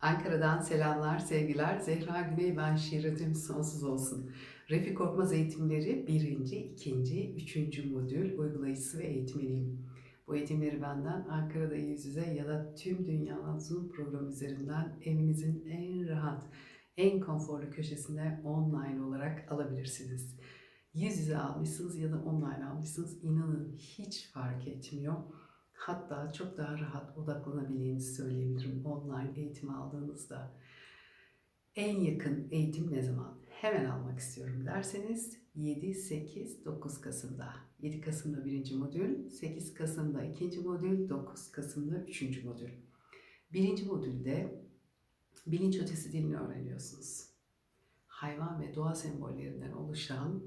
Ankara'dan selamlar, sevgiler. Zehra Güney ben şiiritim sonsuz olsun. Refik Korkmaz eğitimleri birinci, ikinci, üçüncü modül uygulayıcısı ve eğitmeniyim. Bu eğitimleri benden Ankara'da yüz yüze ya da tüm dünyanın Zoom programı üzerinden evinizin en rahat, en konforlu köşesinde online olarak alabilirsiniz. Yüz yüze almışsınız ya da online almışsınız inanın hiç fark etmiyor. Hatta çok daha rahat odaklanabileceğinizi söyleyebilirim online eğitim aldığınızda. En yakın eğitim ne zaman? Hemen almak istiyorum derseniz 7, 8, 9 Kasım'da. 7 Kasım'da birinci modül, 8 Kasım'da ikinci modül, 9 Kasım'da üçüncü modül. Birinci modülde bilinç ötesi dilini öğreniyorsunuz. Hayvan ve doğa sembollerinden oluşan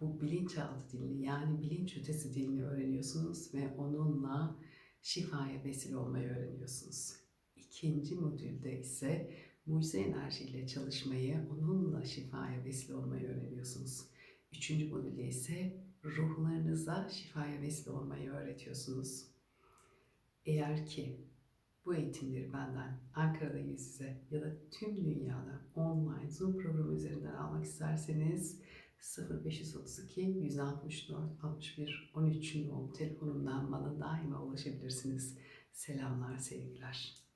bu bilinçaltı dilini yani bilinç ötesi dilini öğreniyorsunuz ve onunla şifaya vesile olmayı öğreniyorsunuz. İkinci modülde ise mucize enerjiyle çalışmayı, onunla şifaya vesile olmayı öğreniyorsunuz. Üçüncü modülde ise ruhlarınıza şifaya vesile olmayı öğretiyorsunuz. Eğer ki bu eğitimleri benden Ankara'da yüz yüze ya da tüm dünyada online Zoom programı üzerinden almak isterseniz 0532 164 61 13 nolu telefonumdan bana daima ulaşabilirsiniz. Selamlar, sevgiler.